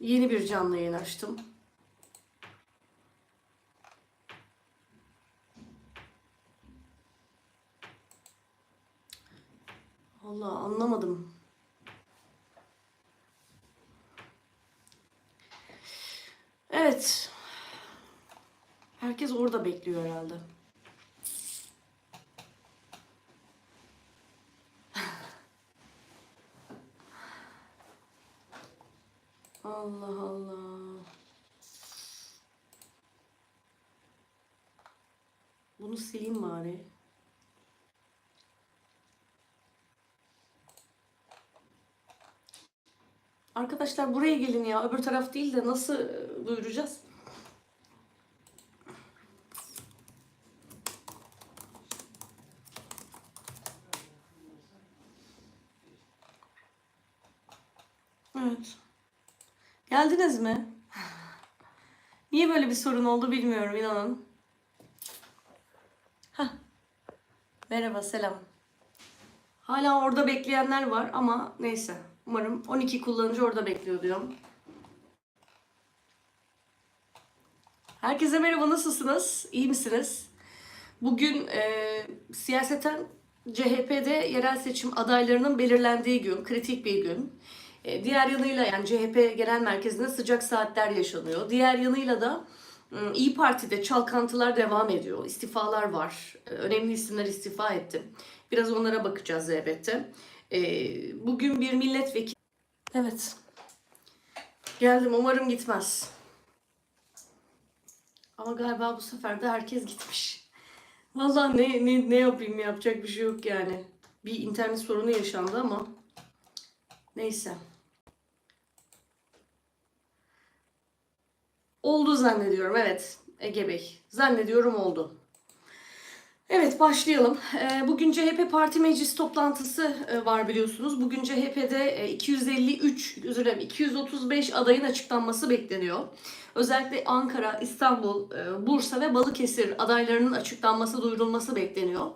Yeni bir canlı yayın açtım. Allah anlamadım. Evet. Herkes orada bekliyor herhalde. Allah Allah. Bunu sileyim bari. Arkadaşlar buraya gelin ya. Öbür taraf değil de nasıl e, duyuracağız? Evet. Geldiniz mi? Niye böyle bir sorun oldu bilmiyorum inanın. Merhaba selam. Hala orada bekleyenler var ama neyse. Umarım 12 kullanıcı orada bekliyor diyorum. Herkese merhaba nasılsınız? İyi misiniz? Bugün e, siyaseten CHP'de yerel seçim adaylarının belirlendiği gün, kritik bir gün. E, diğer yanıyla yani CHP genel merkezinde sıcak saatler yaşanıyor. Diğer yanıyla da İyi Parti'de çalkantılar devam ediyor. İstifalar var. E, önemli isimler istifa etti. Biraz onlara bakacağız elbette. E, bugün bir milletvekili... Evet. Geldim. Umarım gitmez. Ama galiba bu sefer de herkes gitmiş. Vallahi ne, ne, ne yapayım yapacak bir şey yok yani. Bir internet sorunu yaşandı ama neyse. Oldu zannediyorum evet Ege Bey. Zannediyorum oldu. Evet başlayalım. Ee, Bugün CHP Parti Meclis toplantısı e, var biliyorsunuz. Bugün CHP'de e, 253, özür dilerim 235 adayın açıklanması bekleniyor. Özellikle Ankara, İstanbul, e, Bursa ve Balıkesir adaylarının açıklanması, duyurulması bekleniyor.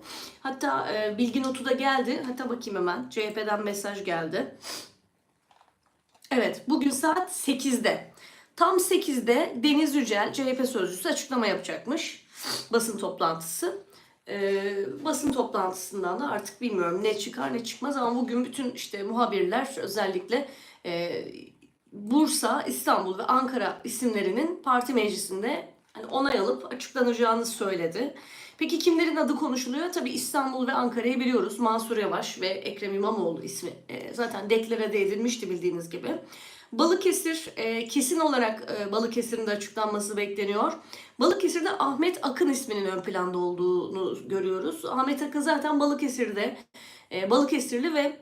Hatta e, bilgi notu da geldi. Hatta bakayım hemen. CHP'den mesaj geldi. Evet, bugün saat 8'de. Tam 8'de Deniz Yücel, CHP sözcüsü açıklama yapacakmış. Basın toplantısı. Ee, basın toplantısından da artık bilmiyorum ne çıkar ne çıkmaz ama bugün bütün işte muhabirler özellikle e, Bursa, İstanbul ve Ankara isimlerinin parti meclisinde hani onay alıp açıklanacağını söyledi. Peki kimlerin adı konuşuluyor? Tabii İstanbul ve Ankara'yı biliyoruz. Mansur Yavaş ve Ekrem İmamoğlu ismi e, zaten deklare de edilmişti bildiğiniz gibi. Balıkesir e, kesin olarak e, Balıkesir'in de açıklanması bekleniyor. Balıkesir'de Ahmet Akın isminin ön planda olduğunu görüyoruz. Ahmet Akın zaten Balıkesir'de e, Balıkesirli ve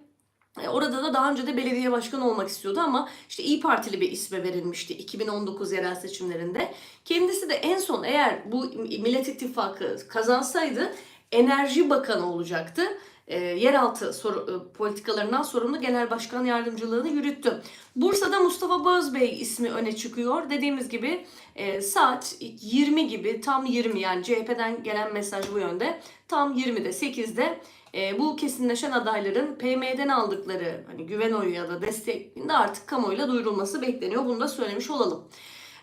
e, Orada da daha önce de belediye başkanı olmak istiyordu ama işte İyi Partili bir isme verilmişti 2019 yerel seçimlerinde. Kendisi de en son eğer bu Millet İttifakı kazansaydı Enerji Bakanı olacaktı. E, yeraltı soru, e, politikalarından sorumlu genel başkan yardımcılığını yürüttü. Bursa'da Mustafa Bözbey ismi öne çıkıyor. Dediğimiz gibi e, saat 20 gibi tam 20 yani CHP'den gelen mesaj bu yönde. Tam 20'de 8'de e, bu kesinleşen adayların PM'den aldıkları hani güven oyu ya da destekinde artık kamuoyuyla duyurulması bekleniyor. Bunu da söylemiş olalım.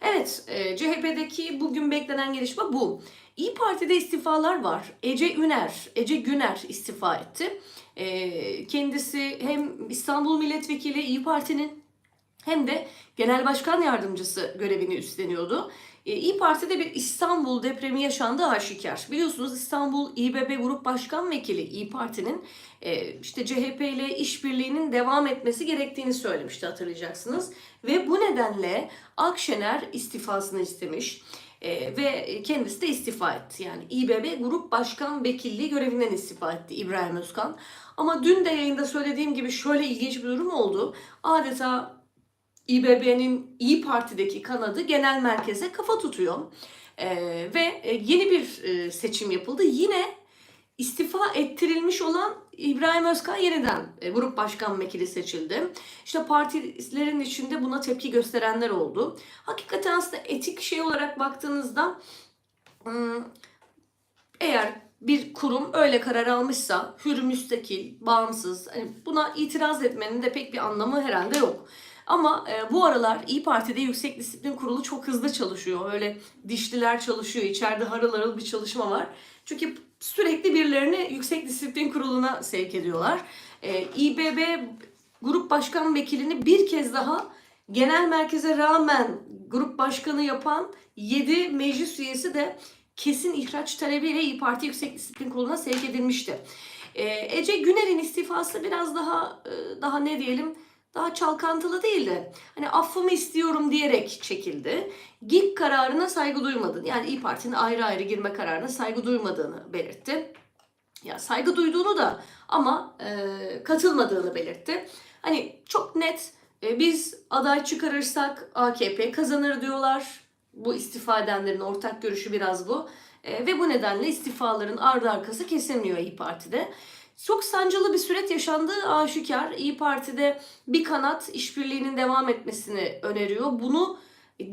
Evet, e, CHP'deki bugün beklenen gelişme bu. İyi Parti'de istifalar var. Ece Üner, Ece Güner istifa etti. E, kendisi hem İstanbul Milletvekili İyi Parti'nin hem de genel başkan yardımcısı görevini üstleniyordu. E, İyi Parti'de bir İstanbul depremi yaşandığı aşikar. Biliyorsunuz İstanbul İBB Grup Başkan Vekili İyi Parti'nin e, işte CHP ile işbirliğinin devam etmesi gerektiğini söylemişti hatırlayacaksınız. Ve bu nedenle Akşener istifasını istemiş. E, ve kendisi de istifa etti. Yani İBB Grup Başkan Vekilliği görevinden istifa etti İbrahim Özkan. Ama dün de yayında söylediğim gibi şöyle ilginç bir durum oldu. Adeta İBB'nin İyi Parti'deki kanadı genel merkeze kafa tutuyor. Ee, ve e, yeni bir e, seçim yapıldı. Yine istifa ettirilmiş olan İbrahim Özkan yeniden e, grup başkan vekili seçildi. İşte partilerin içinde buna tepki gösterenler oldu. Hakikaten aslında etik şey olarak baktığınızda eğer bir kurum öyle karar almışsa hür, müstakil, bağımsız hani buna itiraz etmenin de pek bir anlamı herhalde yok. Ama e, bu aralar İyi Parti'de Yüksek Disiplin Kurulu çok hızlı çalışıyor. Öyle dişliler çalışıyor. İçeride harıl harıl bir çalışma var. Çünkü sürekli birilerini Yüksek Disiplin Kurulu'na sevk ediyorlar. E, İBB Grup Başkan Vekilini bir kez daha genel merkeze rağmen grup başkanı yapan 7 meclis üyesi de kesin ihraç talebiyle İyi Parti Yüksek Disiplin Kurulu'na sevk edilmişti. Ee, Ece Güner'in istifası biraz daha e, daha ne diyelim daha çalkantılı değildi. Hani affımı istiyorum diyerek çekildi. GİK kararına saygı duymadığını yani İyi Parti'nin ayrı ayrı girme kararına saygı duymadığını belirtti. Ya saygı duyduğunu da ama e, katılmadığını belirtti. Hani çok net e, biz aday çıkarırsak AKP kazanır diyorlar. Bu istifa edenlerin ortak görüşü biraz bu. E, ve bu nedenle istifaların ardı arkası kesilmiyor İyi Parti'de. Çok sancılı bir süreç yaşandığı aşikar. İyi Parti'de bir kanat işbirliğinin devam etmesini öneriyor. Bunu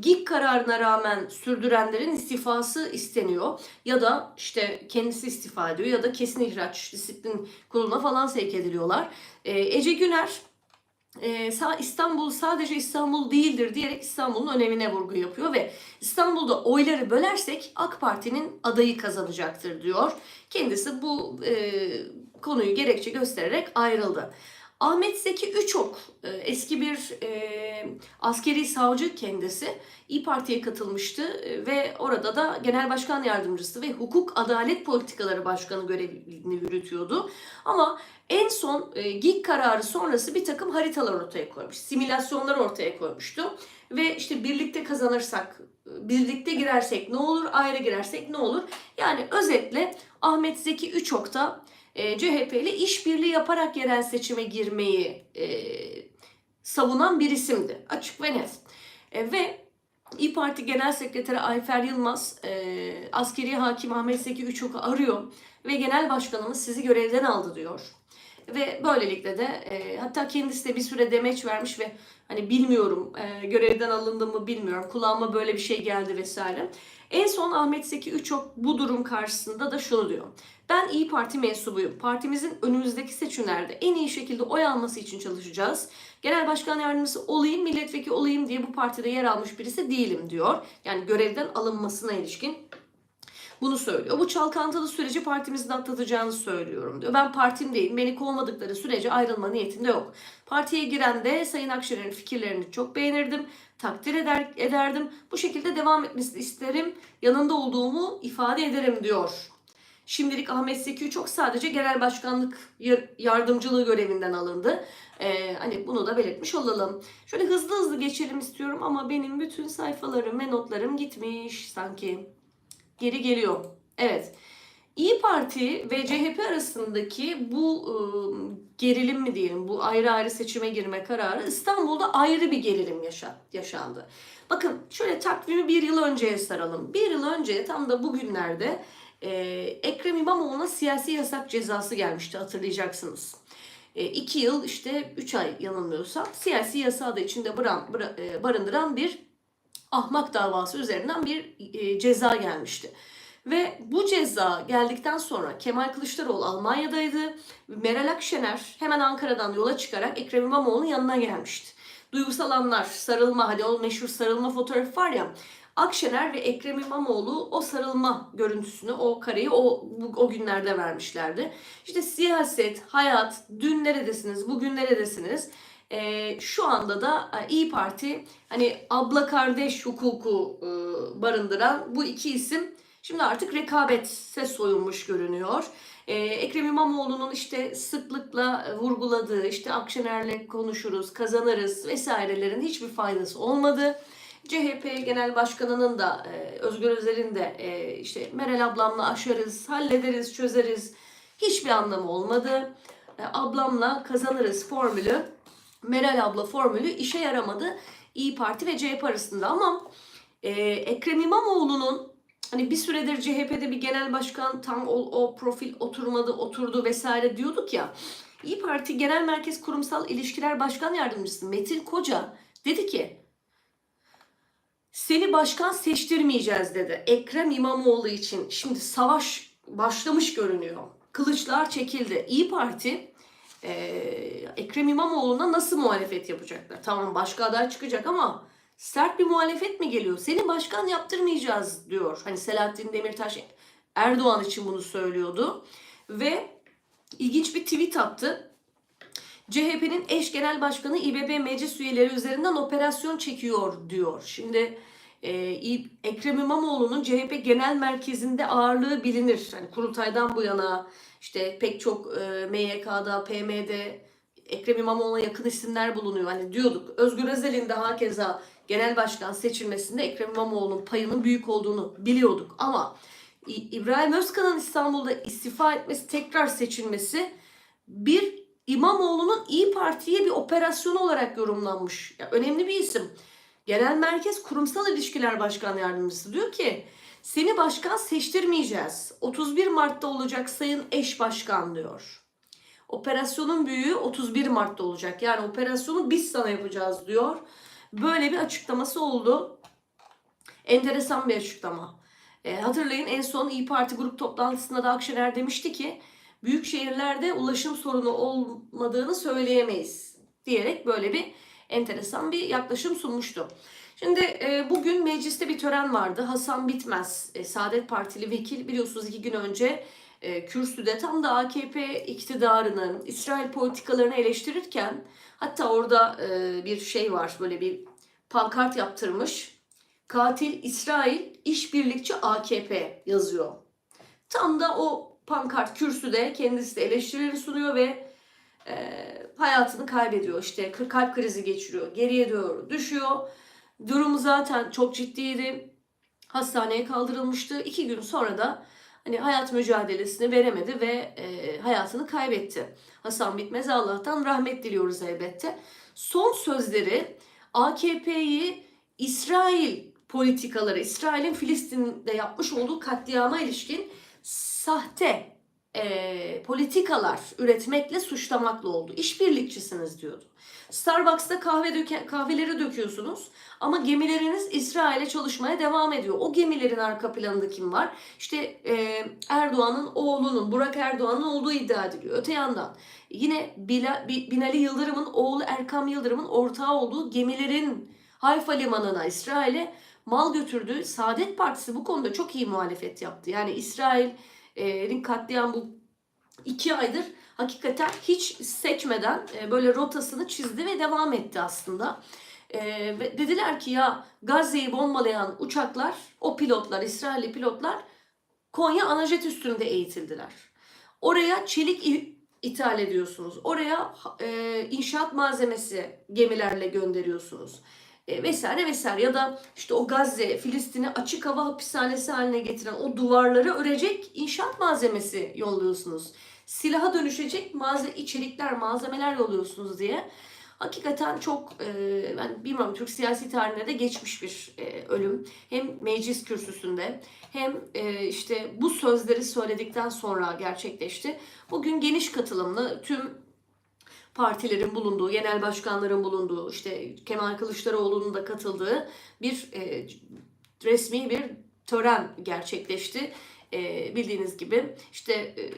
GİK kararına rağmen sürdürenlerin istifası isteniyor. Ya da işte kendisi istifa ediyor ya da kesin ihraç disiplin kuruluna falan sevk ediliyorlar. Ee, Ece Güner e, İstanbul sadece İstanbul değildir diyerek İstanbul'un önemine vurgu yapıyor ve İstanbul'da oyları bölersek AK Parti'nin adayı kazanacaktır diyor. Kendisi bu e, konuyu gerekçe göstererek ayrıldı. Ahmet Zeki Üçok e, eski bir e, askeri savcı kendisi İyi Parti'ye katılmıştı e, ve orada da Genel Başkan Yardımcısı ve Hukuk Adalet Politikaları Başkanı görevini yürütüyordu. Ama en son e, GİK kararı sonrası bir takım haritalar ortaya koymuş, simülasyonlar ortaya koymuştu. Ve işte birlikte kazanırsak, birlikte girersek ne olur, ayrı girersek ne olur? Yani özetle Ahmet Zeki Üçok da e, CHP ile işbirliği yaparak yerel seçime girmeyi e, savunan bir isimdi. Açık ve net. E, ve İyi Parti Genel Sekreteri Ayfer Yılmaz e, askeri hakim Ahmet Zeki Üçok'u arıyor ve genel başkanımız sizi görevden aldı diyor. Ve böylelikle de e, hatta kendisi de bir süre demeç vermiş ve hani bilmiyorum e, görevden alındı mı bilmiyorum kulağıma böyle bir şey geldi vesaire. En son Ahmet Zeki Üçok bu durum karşısında da şunu diyor. Ben İyi Parti mensubuyum. Partimizin önümüzdeki seçimlerde en iyi şekilde oy alması için çalışacağız. Genel başkan yardımcısı olayım, milletvekili olayım diye bu partide yer almış birisi değilim diyor. Yani görevden alınmasına ilişkin bunu söylüyor. Bu çalkantılı süreci partimizin atlatacağını söylüyorum diyor. Ben partim değil, beni kovmadıkları sürece ayrılma niyetinde yok. Partiye giren de Sayın Akşener'in fikirlerini çok beğenirdim, takdir eder, ederdim. Bu şekilde devam etmesini isterim, yanında olduğumu ifade ederim diyor. Şimdilik Ahmet Zeki çok sadece genel başkanlık yar- yardımcılığı görevinden alındı. Ee, hani bunu da belirtmiş olalım. Şöyle hızlı hızlı geçelim istiyorum ama benim bütün sayfalarım ve notlarım gitmiş sanki. Geri geliyor. Evet. İyi Parti ve CHP arasındaki bu ıı, gerilim mi diyelim, bu ayrı ayrı seçime girme kararı İstanbul'da ayrı bir gerilim yaşa- yaşandı. Bakın şöyle takvimi bir yıl önceye saralım. Bir yıl önce tam da bugünlerde e, Ekrem İmamoğlu'na siyasi yasak cezası gelmişti hatırlayacaksınız. E, iki yıl işte üç ay yanılmıyorsam siyasi yasağı da içinde bıra- e, barındıran bir ahmak davası üzerinden bir e, ceza gelmişti. Ve bu ceza geldikten sonra Kemal Kılıçdaroğlu Almanya'daydı. Meral Akşener hemen Ankara'dan yola çıkarak Ekrem İmamoğlu'nun yanına gelmişti. Duygusal anlar, sarılma, hadi o meşhur sarılma fotoğrafı var ya. Akşener ve Ekrem İmamoğlu o sarılma görüntüsünü, o kareyi o, o günlerde vermişlerdi. İşte siyaset, hayat, dün neredesiniz, bugün neredesiniz? Ee, şu anda da e, İyi Parti hani abla kardeş hukuku e, barındıran bu iki isim şimdi artık rekabetse soyunmuş görünüyor. Ee, Ekrem İmamoğlu'nun işte sıklıkla e, vurguladığı işte Akşener'le konuşuruz, kazanırız vesairelerin hiçbir faydası olmadı. CHP Genel Başkanı'nın da e, Özgür Özel'in de e, işte Meral ablamla aşarız, hallederiz, çözeriz. Hiçbir anlamı olmadı. E, ablamla kazanırız formülü Meral abla formülü işe yaramadı. İyi Parti ve CHP arasında. Ama e, Ekrem İmamoğlu'nun hani bir süredir CHP'de bir genel başkan tam o, o profil oturmadı oturdu vesaire diyorduk ya. İyi Parti Genel Merkez Kurumsal İlişkiler Başkan Yardımcısı Metin Koca dedi ki seni başkan seçtirmeyeceğiz dedi. Ekrem İmamoğlu için şimdi savaş başlamış görünüyor. Kılıçlar çekildi. İyi Parti e, Ekrem İmamoğlu'na nasıl muhalefet yapacaklar? Tamam başka aday çıkacak ama sert bir muhalefet mi geliyor? Seni başkan yaptırmayacağız diyor. Hani Selahattin Demirtaş Erdoğan için bunu söylüyordu. Ve ilginç bir tweet attı. CHP'nin eş genel başkanı İBB meclis üyeleri üzerinden operasyon çekiyor diyor. Şimdi e, Ekrem İmamoğlu'nun CHP genel merkezinde ağırlığı bilinir. Hani kurultaydan bu yana işte pek çok e, MYK'da, PM'de Ekrem İmamoğlu'na yakın isimler bulunuyor. Hani diyorduk Özgür Özel'in de hakeza genel başkan seçilmesinde Ekrem İmamoğlu'nun payının büyük olduğunu biliyorduk. Ama İbrahim Özkan'ın İstanbul'da istifa etmesi, tekrar seçilmesi bir İmamoğlu'nun İyi Parti'ye bir operasyon olarak yorumlanmış. Ya önemli bir isim. Genel Merkez Kurumsal İlişkiler Başkan Yardımcısı diyor ki seni başkan seçtirmeyeceğiz. 31 Mart'ta olacak sayın eş başkan diyor. Operasyonun büyüğü 31 Mart'ta olacak. Yani operasyonu biz sana yapacağız diyor. Böyle bir açıklaması oldu. Enteresan bir açıklama. E, hatırlayın en son İyi Parti grup toplantısında da Akşener demişti ki büyük şehirlerde ulaşım sorunu olmadığını söyleyemeyiz diyerek böyle bir enteresan bir yaklaşım sunmuştu. Şimdi e, bugün mecliste bir tören vardı. Hasan Bitmez, e, Saadet Partili vekil biliyorsunuz iki gün önce e, kürsüde tam da AKP iktidarının İsrail politikalarını eleştirirken hatta orada e, bir şey var böyle bir pankart yaptırmış. Katil İsrail, işbirlikçi AKP yazıyor. Tam da o pankart kürsüde kendisi de eleştirileri sunuyor ve e, hayatını kaybediyor. İşte kalp krizi geçiriyor. Geriye doğru düşüyor. Durumu zaten çok ciddiydi. Hastaneye kaldırılmıştı. İki gün sonra da hani hayat mücadelesini veremedi ve e, hayatını kaybetti. Hasan Bitmez Allah'tan rahmet diliyoruz elbette. Son sözleri AKP'yi İsrail politikaları, İsrail'in Filistin'de yapmış olduğu katliama ilişkin sahte e, politikalar üretmekle suçlamakla oldu. İşbirlikçisiniz diyordu. Starbucks'ta kahve döke, kahveleri döküyorsunuz ama gemileriniz İsrail'e çalışmaya devam ediyor. O gemilerin arka planında kim var? İşte e, Erdoğan'ın oğlunun, Burak Erdoğan'ın olduğu iddia ediliyor. Öte yandan yine Bila, Bi- Binali Yıldırım'ın oğlu Erkam Yıldırım'ın ortağı olduğu gemilerin Hayfa limanına İsrail'e mal götürdüğü Saadet Partisi bu konuda çok iyi muhalefet yaptı. Yani İsrail'in katliam bu iki aydır hakikaten hiç seçmeden e, böyle rotasını çizdi ve devam etti aslında. E, dediler ki ya Gazze'yi bombalayan uçaklar, o pilotlar, İsrailli pilotlar Konya Anajet üstünde eğitildiler. Oraya çelik ithal ediyorsunuz. Oraya e, inşaat malzemesi gemilerle gönderiyorsunuz. E, vesaire vesaire ya da işte o Gazze, Filistin'i açık hava hapishanesi haline getiren o duvarları örecek inşaat malzemesi yolluyorsunuz. Silaha dönüşecek malze içerikler, malzemeler yolluyorsunuz diye. Hakikaten çok e, ben bilmiyorum Türk siyasi tarihine de geçmiş bir e, ölüm. Hem meclis kürsüsünde hem e, işte bu sözleri söyledikten sonra gerçekleşti. Bugün geniş katılımlı tüm partilerin bulunduğu, genel başkanların bulunduğu, işte Kemal Kılıçdaroğlu'nun da katıldığı bir e, resmi bir tören gerçekleşti. E, bildiğiniz gibi işte e,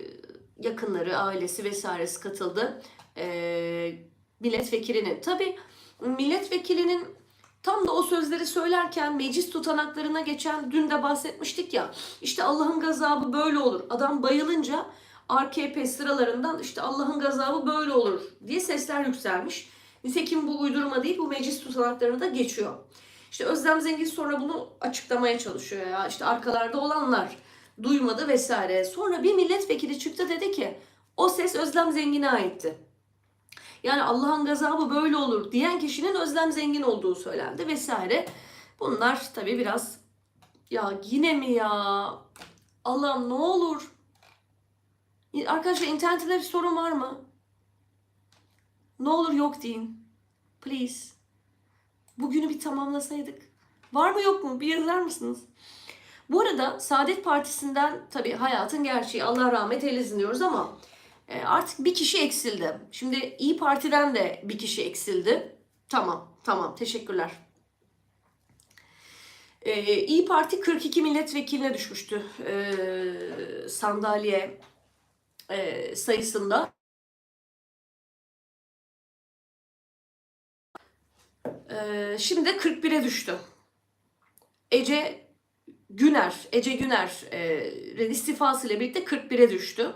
yakınları, ailesi vesairesi katıldı. E, milletvekilinin. Tabii milletvekilinin tam da o sözleri söylerken meclis tutanaklarına geçen dün de bahsetmiştik ya. İşte Allah'ın gazabı böyle olur. Adam bayılınca AKP sıralarından işte Allah'ın gazabı böyle olur diye sesler yükselmiş. Nitekim bu uydurma değil bu meclis tutanaklarına da geçiyor. İşte Özlem Zengin sonra bunu açıklamaya çalışıyor ya. İşte arkalarda olanlar duymadı vesaire. Sonra bir milletvekili çıktı dedi ki o ses Özlem Zengin'e aitti. Yani Allah'ın gazabı böyle olur diyen kişinin Özlem Zengin olduğu söylendi vesaire. Bunlar tabii biraz ya yine mi ya? Allah'ım ne olur. Arkadaşlar internette bir sorun var mı? Ne olur yok deyin. Please. Bugünü bir tamamlasaydık. Var mı yok mu? Bir yazar mısınız? Bu arada Saadet Partisi'nden tabii hayatın gerçeği Allah rahmet eylesin diyoruz ama e, artık bir kişi eksildi. Şimdi İyi Parti'den de bir kişi eksildi. Tamam, tamam. Teşekkürler. Ee, İyi Parti 42 milletvekiline düşmüştü ee, sandalye e, sayısında e, şimdi 41'e düştü. Ece Güner, Ece Güner'in e, istifasıyla birlikte 41'e düştü.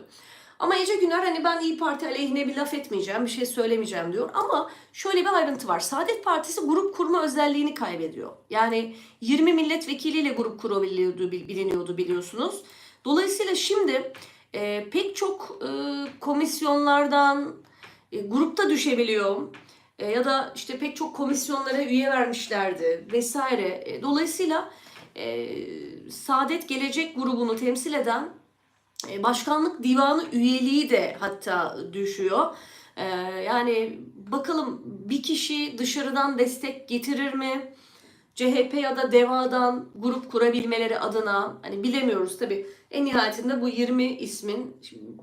Ama Ece Güner hani ben İyi Parti aleyhine bir laf etmeyeceğim, bir şey söylemeyeceğim diyor. Ama şöyle bir ayrıntı var. Saadet Partisi grup kurma özelliğini kaybediyor. Yani 20 milletvekiliyle grup kurabiliyordu biliniyordu biliyorsunuz. Dolayısıyla şimdi e, pek çok e, komisyonlardan e, grupta düşebiliyor. E, ya da işte pek çok komisyonlara üye vermişlerdi vesaire. E, dolayısıyla e, Saadet Gelecek grubunu temsil eden e, başkanlık divanı üyeliği de hatta düşüyor. E, yani bakalım bir kişi dışarıdan destek getirir mi? CHP ya da DEVA'dan grup kurabilmeleri adına hani bilemiyoruz tabi. En nihayetinde bu 20 ismin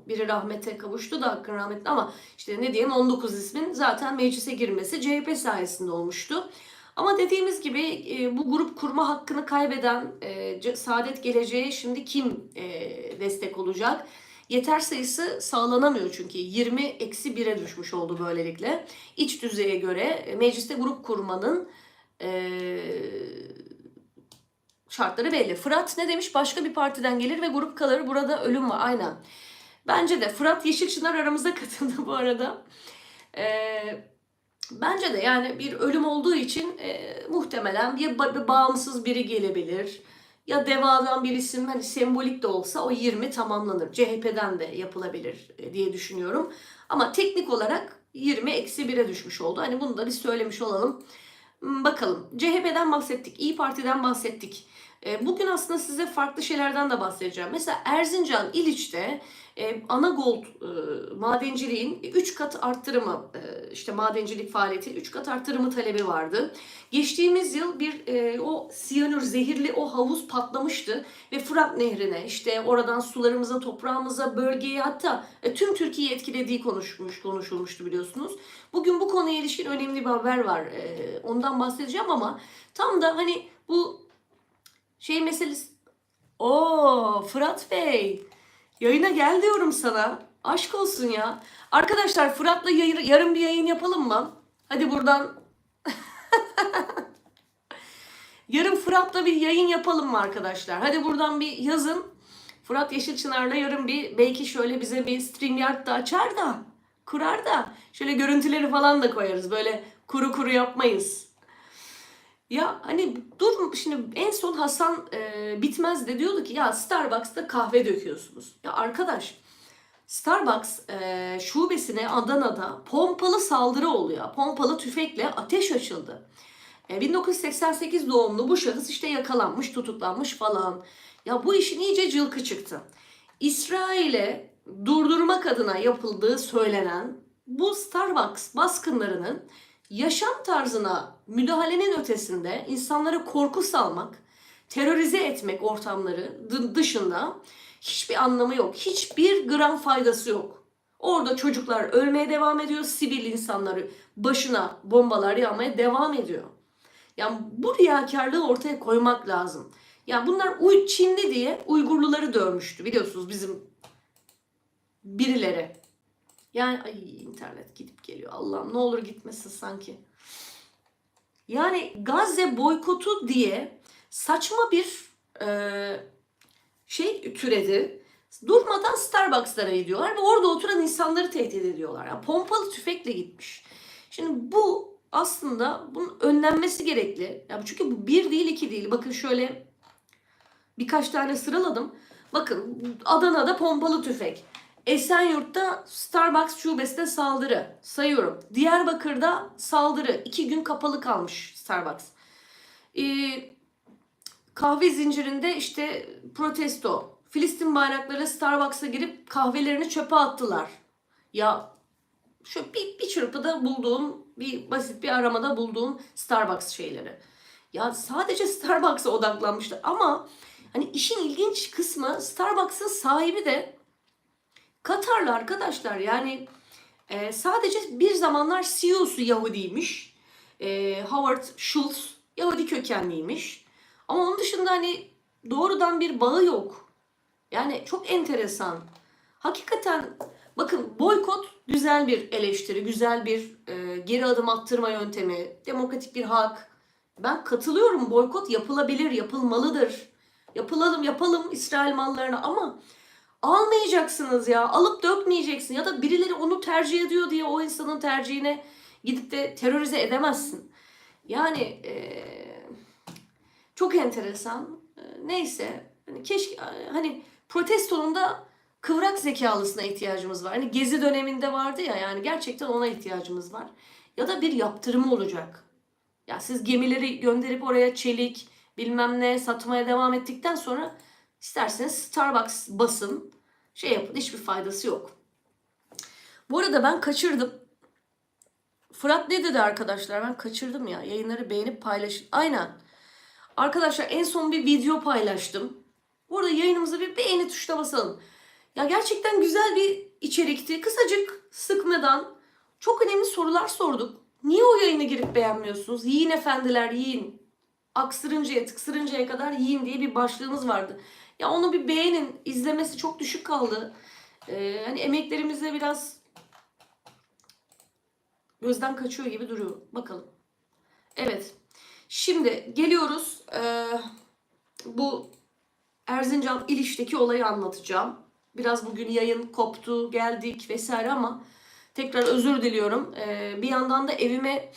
biri rahmete kavuştu da hakkın rahmetli ama işte ne diyeyim 19 ismin zaten meclise girmesi CHP sayesinde olmuştu. Ama dediğimiz gibi e, bu grup kurma hakkını kaybeden e, Saadet Geleceğe şimdi kim e, destek olacak? Yeter sayısı sağlanamıyor çünkü 20 eksi 1'e düşmüş oldu böylelikle. İç düzeye göre mecliste grup kurmanın şartları belli. Fırat ne demiş? Başka bir partiden gelir ve grup kalır. Burada ölüm var. Aynen. Bence de. Fırat Yeşilçınar aramıza katıldı bu arada. Eee Bence de yani bir ölüm olduğu için e, muhtemelen bir, ba- bağımsız biri gelebilir. Ya devadan bir isim hani sembolik de olsa o 20 tamamlanır. CHP'den de yapılabilir e, diye düşünüyorum. Ama teknik olarak 20 eksi 1'e düşmüş oldu. Hani bunu da bir söylemiş olalım. Bakalım. CHP'den bahsettik. İyi Parti'den bahsettik. E, Bugün aslında size farklı şeylerden de bahsedeceğim. Mesela Erzincan İliç'te e, ana gold e, madenciliğin 3 kat arttırımı e, işte madencilik faaliyeti 3 kat arttırımı talebi vardı. Geçtiğimiz yıl bir o siyanür zehirli o havuz patlamıştı ve Fırat Nehri'ne işte oradan sularımıza, toprağımıza, bölgeye hatta tüm Türkiye'yi etkilediği konuşmuş, konuşulmuştu biliyorsunuz. Bugün bu konuya ilişkin önemli bir haber var. Ondan bahsedeceğim ama tam da hani bu şey meselesi Oo Fırat Bey. Yayına gel diyorum sana. Aşk olsun ya. Arkadaşlar Fırat'la yayın, yarın bir yayın yapalım mı? Hadi buradan. yarın Fırat'la bir yayın yapalım mı arkadaşlar? Hadi buradan bir yazın. Fırat Yeşilçınar'la yarın bir belki şöyle bize bir StreamYard da açar da kurar da şöyle görüntüleri falan da koyarız. Böyle kuru kuru yapmayız. Ya hani dur şimdi en son Hasan e, Bitmez de diyordu ki ya Starbucks'ta kahve döküyorsunuz. Ya arkadaş Starbucks e, şubesine Adana'da pompalı saldırı oluyor. Pompalı tüfekle ateş açıldı. E, 1988 doğumlu bu şahıs işte yakalanmış, tutuklanmış falan. Ya bu işin iyice cılkı çıktı. İsrail'e durdurmak adına yapıldığı söylenen bu Starbucks baskınlarının yaşam tarzına müdahalenin ötesinde insanlara korku salmak, terörize etmek ortamları dı- dışında hiçbir anlamı yok. Hiçbir gram faydası yok. Orada çocuklar ölmeye devam ediyor. Sivil insanları başına bombalar yağmaya devam ediyor. Yani bu riyakarlığı ortaya koymak lazım. Yani bunlar Çinli diye Uygurluları dövmüştü biliyorsunuz bizim birileri. Yani ay internet gidip geliyor. Allah'ım ne olur gitmesin sanki. Yani Gazze boykotu diye saçma bir e, şey türedi. Durmadan Starbucks'lara gidiyorlar ve orada oturan insanları tehdit ediyorlar. Yani pompalı tüfekle gitmiş. Şimdi bu aslında bunun önlenmesi gerekli. Ya çünkü bu bir değil iki değil. Bakın şöyle birkaç tane sıraladım. Bakın Adana'da pompalı tüfek. Esenyurt'ta Starbucks şubesine saldırı. Sayıyorum. Diyarbakır'da saldırı. iki gün kapalı kalmış Starbucks. Ee, kahve zincirinde işte protesto. Filistin bayrakları Starbucks'a girip kahvelerini çöpe attılar. Ya şu bir, bir çırpıda bulduğum, bir basit bir aramada bulduğum Starbucks şeyleri. Ya sadece Starbucks'a odaklanmışlar ama hani işin ilginç kısmı Starbucks'ın sahibi de Katarlı arkadaşlar yani e, sadece bir zamanlar CEO'su Yahudiymiş. E, Howard Schultz Yahudi kökenliymiş. Ama onun dışında hani doğrudan bir bağı yok. Yani çok enteresan. Hakikaten bakın boykot güzel bir eleştiri, güzel bir e, geri adım attırma yöntemi, demokratik bir hak. Ben katılıyorum. Boykot yapılabilir, yapılmalıdır. Yapılalım, yapalım İsrail mallarını ama almayacaksınız ya. Alıp dökmeyeceksin ya da birileri onu tercih ediyor diye o insanın tercihine gidip de terörize edemezsin. Yani eee, çok enteresan. Eee, Neyse. Hani keşke hani protestonun da kıvrak zekalısına ihtiyacımız var. Hani gezi döneminde vardı ya yani gerçekten ona ihtiyacımız var. Ya da bir yaptırımı olacak. Ya siz gemileri gönderip oraya çelik bilmem ne satmaya devam ettikten sonra isterseniz Starbucks basın şey yapın hiçbir faydası yok. Bu arada ben kaçırdım. Fırat ne dedi arkadaşlar? Ben kaçırdım ya. Yayınları beğenip paylaşın. Aynen. Arkadaşlar en son bir video paylaştım. Bu arada yayınımıza bir beğeni tuşuna basalım. Ya gerçekten güzel bir içerikti. Kısacık sıkmadan çok önemli sorular sorduk. Niye o yayını girip beğenmiyorsunuz? Yiyin efendiler yiyin. Aksırıncaya tıksırıncaya kadar yiyin diye bir başlığımız vardı. Ya onu bir beğenin. İzlemesi çok düşük kaldı. Ee, hani emeklerimize biraz gözden kaçıyor gibi duruyor. Bakalım. Evet. Şimdi geliyoruz. Ee, bu Erzincan İliş'teki olayı anlatacağım. Biraz bugün yayın koptu, geldik vesaire ama tekrar özür diliyorum. Ee, bir yandan da evime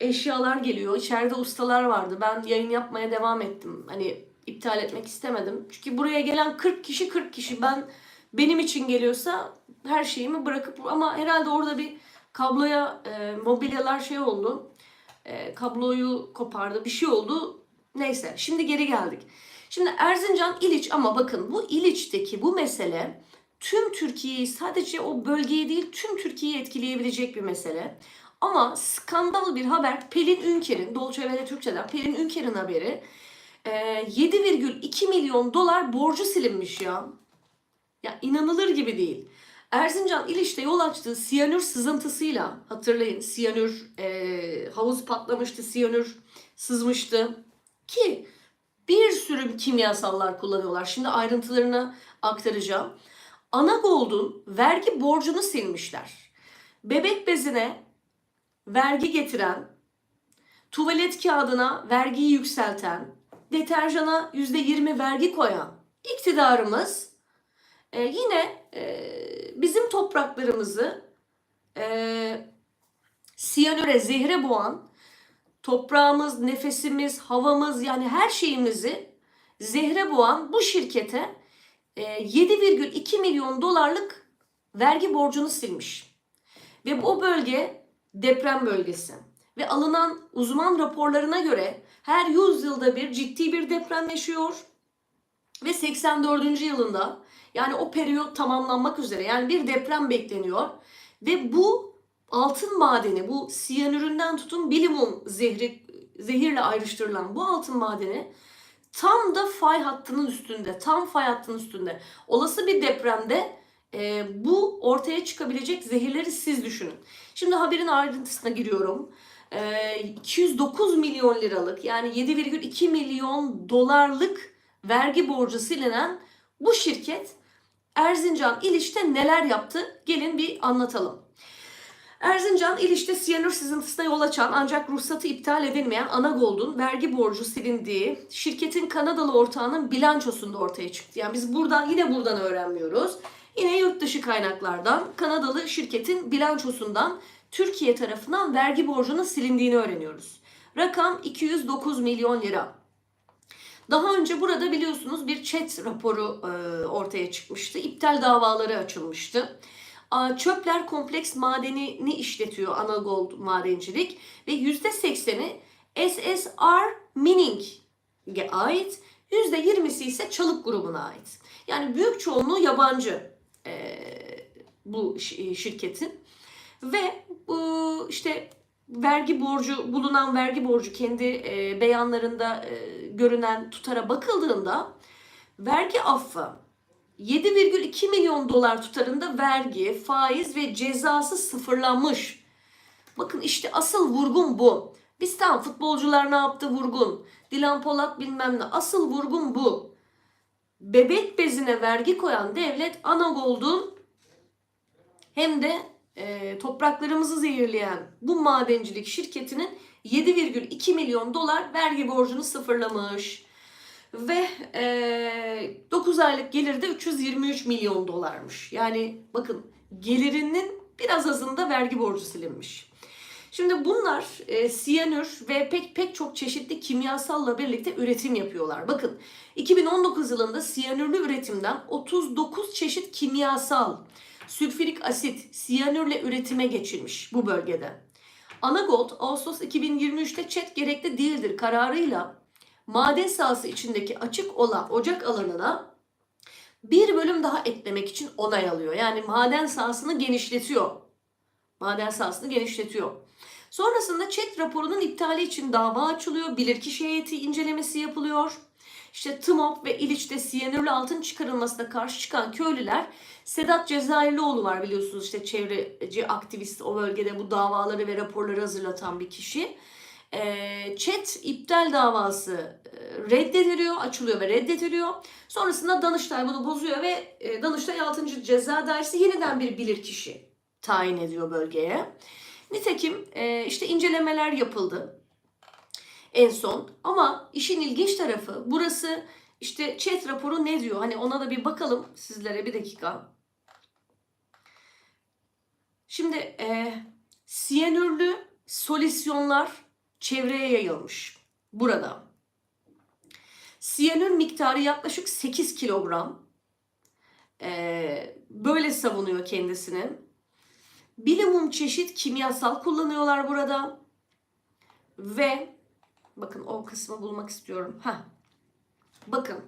eşyalar geliyor. İçeride ustalar vardı. Ben yayın yapmaya devam ettim. Hani iptal etmek istemedim. Çünkü buraya gelen 40 kişi 40 kişi. Ben benim için geliyorsa her şeyimi bırakıp ama herhalde orada bir kabloya e, mobilyalar şey oldu. E, kabloyu kopardı. Bir şey oldu. Neyse şimdi geri geldik. Şimdi Erzincan İliç ama bakın bu İliç'teki bu mesele tüm Türkiye'yi sadece o bölgeyi değil tüm Türkiye'yi etkileyebilecek bir mesele. Ama skandal bir haber Pelin Ünker'in, Dolce Vele Türkçe'den Pelin Ünker'in haberi. E, 7,2 milyon dolar borcu silinmiş ya. Ya inanılır gibi değil. Erzincan İliç'te yol açtığı siyanür sızıntısıyla hatırlayın siyanür e, havuz patlamıştı, siyanür sızmıştı ki bir sürü kimyasallar kullanıyorlar. Şimdi ayrıntılarını aktaracağım. Anagold'un vergi borcunu silmişler. Bebek bezine vergi getiren, tuvalet kağıdına vergiyi yükselten, deterjana %20 vergi koyan iktidarımız e, yine e, bizim topraklarımızı e, siyanüre, zehre boğan, toprağımız, nefesimiz, havamız yani her şeyimizi zehre boğan bu şirkete e, 7,2 milyon dolarlık vergi borcunu silmiş. Ve bu bölge deprem bölgesi. Ve alınan uzman raporlarına göre her 100 yılda bir ciddi bir deprem yaşıyor. Ve 84. yılında yani o periyot tamamlanmak üzere yani bir deprem bekleniyor. Ve bu altın madeni bu siyanüründen tutun bilimum zehri, zehirle ayrıştırılan bu altın madeni tam da fay hattının üstünde. Tam fay hattının üstünde. Olası bir depremde e, bu ortaya çıkabilecek zehirleri siz düşünün. Şimdi haberin ayrıntısına giriyorum. E, 209 milyon liralık yani 7,2 milyon dolarlık vergi borcu silinen bu şirket Erzincan İliç'te neler yaptı? Gelin bir anlatalım. Erzincan İliç'te siyanür sızıntısına yol açan ancak ruhsatı iptal edilmeyen Anagold'un vergi borcu silindiği şirketin Kanadalı ortağının bilançosunda ortaya çıktı. Yani biz buradan yine buradan öğrenmiyoruz. Yine yurt dışı kaynaklardan Kanadalı şirketin bilançosundan Türkiye tarafından vergi borcunun silindiğini öğreniyoruz. Rakam 209 milyon lira. Daha önce burada biliyorsunuz bir chat raporu e, ortaya çıkmıştı. İptal davaları açılmıştı. Çöpler kompleks madenini işletiyor Anagold Madencilik ve %80'i SSR Mining'e ait, %20'si ise Çalık grubuna ait. Yani büyük çoğunluğu yabancı e, bu şi- şirketin ve bu işte vergi borcu bulunan vergi borcu kendi e, beyanlarında e, görünen tutara bakıldığında vergi affı 7,2 milyon dolar tutarında vergi, faiz ve cezası sıfırlanmış. Bakın işte asıl vurgun bu. Biz tamam futbolcular ne yaptı vurgun. Dilan Polat bilmem ne. Asıl vurgun bu. Bebek bezine vergi koyan devlet Anagold'un hem de e, topraklarımızı zehirleyen bu madencilik şirketinin 7,2 milyon dolar vergi borcunu sıfırlamış. Ve e, 9 aylık geliri de 323 milyon dolarmış. Yani bakın gelirinin biraz azında vergi borcu silinmiş. Şimdi bunlar e, siyanür ve pek pek çok çeşitli kimyasalla birlikte üretim yapıyorlar. Bakın 2019 yılında siyanürlü üretimden 39 çeşit kimyasal, sülfürik asit, siyanürle üretime geçilmiş bu bölgede. Anagold Ağustos 2023'te çet gerekli değildir kararıyla maden sahası içindeki açık olan ocak alanına bir bölüm daha eklemek için onay alıyor. Yani maden sahasını genişletiyor. Maden sahasını genişletiyor. Sonrasında chat raporunun iptali için dava açılıyor. Bilirkişi heyeti incelemesi yapılıyor. İşte TMOP ve İliç'te siyanürlü altın çıkarılmasına karşı çıkan köylüler Sedat Cezayirlioğlu var biliyorsunuz işte çevreci aktivist o bölgede bu davaları ve raporları hazırlatan bir kişi. E, chat iptal davası e, reddediliyor, açılıyor ve reddediliyor. Sonrasında Danıştay bunu bozuyor ve e, Danıştay 6. Ceza Dairesi yeniden bir bilirkişi tayin ediyor bölgeye. Nitekim e, işte incelemeler yapıldı en son. Ama işin ilginç tarafı burası işte chat raporu ne diyor? Hani ona da bir bakalım sizlere bir dakika. Şimdi e, siyanürlü solüsyonlar çevreye yayılmış. Burada. Siyanür miktarı yaklaşık 8 kilogram. E, böyle savunuyor kendisini. Bilimum çeşit kimyasal kullanıyorlar burada. Ve bakın o kısmı bulmak istiyorum. Ha. Bakın.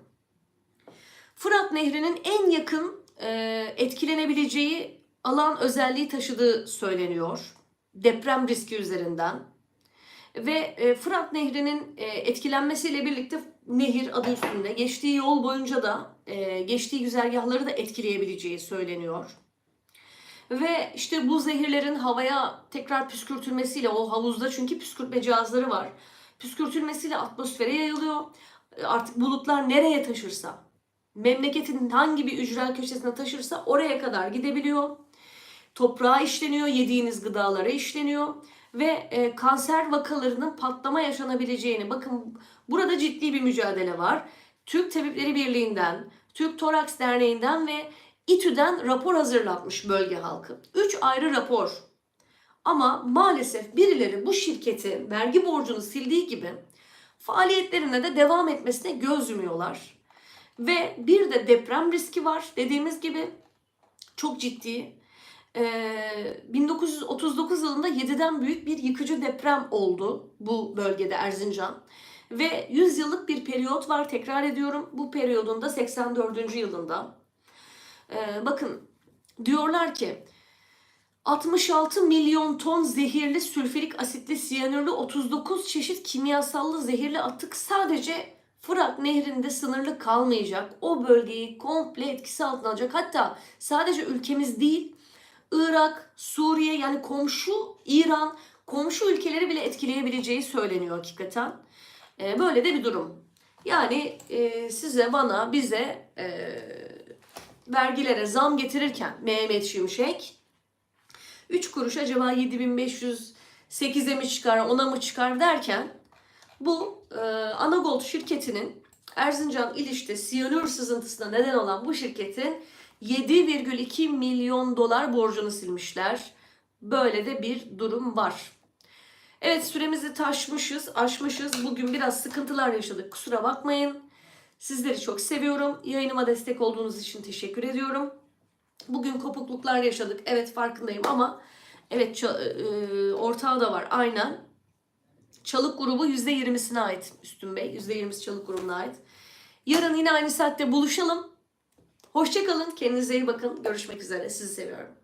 Fırat Nehri'nin en yakın e, etkilenebileceği alan özelliği taşıdığı söyleniyor. Deprem riski üzerinden. Ve e, Fırat Nehri'nin e, etkilenmesiyle birlikte nehir adı üstünde geçtiği yol boyunca da e, geçtiği güzergahları da etkileyebileceği söyleniyor. Ve işte bu zehirlerin havaya tekrar püskürtülmesiyle o havuzda çünkü püskürtme cihazları var. Püskürtülmesiyle atmosfere yayılıyor. Artık bulutlar nereye taşırsa, memleketin hangi bir ücra köşesine taşırsa oraya kadar gidebiliyor. Toprağa işleniyor, yediğiniz gıdalara işleniyor ve e, kanser vakalarının patlama yaşanabileceğini bakın burada ciddi bir mücadele var. Türk Tabipleri Birliği'nden, Türk Toraks Derneği'nden ve İTÜ'den rapor hazırlatmış bölge halkı. Üç ayrı rapor. Ama maalesef birileri bu şirketi vergi borcunu sildiği gibi faaliyetlerine de devam etmesine göz yumuyorlar. Ve bir de deprem riski var dediğimiz gibi çok ciddi. Ee, 1939 yılında 7'den büyük bir yıkıcı deprem oldu bu bölgede Erzincan. Ve 100 yıllık bir periyot var tekrar ediyorum. Bu periyodun da 84. yılında. Ee, bakın diyorlar ki 66 milyon ton zehirli sülfürik asitli siyanürlü 39 çeşit kimyasallı zehirli atık sadece Fırat Nehri'nde sınırlı kalmayacak. O bölgeyi komple etkisi altına alacak. Hatta sadece ülkemiz değil Irak, Suriye yani komşu İran, komşu ülkeleri bile etkileyebileceği söyleniyor hakikaten. Ee, böyle de bir durum. Yani e, size, bana, bize e, vergilere zam getirirken Mehmet Şimşek 3 kuruş acaba 7508'e mi çıkar, ona mı çıkar derken bu e, Anagold şirketinin Erzincan İliş'te siyanür sızıntısına neden olan bu şirketin 7,2 milyon dolar borcunu silmişler. Böyle de bir durum var. Evet süremizi taşmışız, aşmışız. Bugün biraz sıkıntılar yaşadık. Kusura bakmayın. Sizleri çok seviyorum. Yayınıma destek olduğunuz için teşekkür ediyorum. Bugün kopukluklar yaşadık. Evet farkındayım ama evet e, ortağı da var aynen. Çalık grubu %20'sine ait Üstün Bey. %20'si Çalık grubuna ait. Yarın yine aynı saatte buluşalım. Hoşçakalın. Kendinize iyi bakın. Görüşmek üzere. Sizi seviyorum.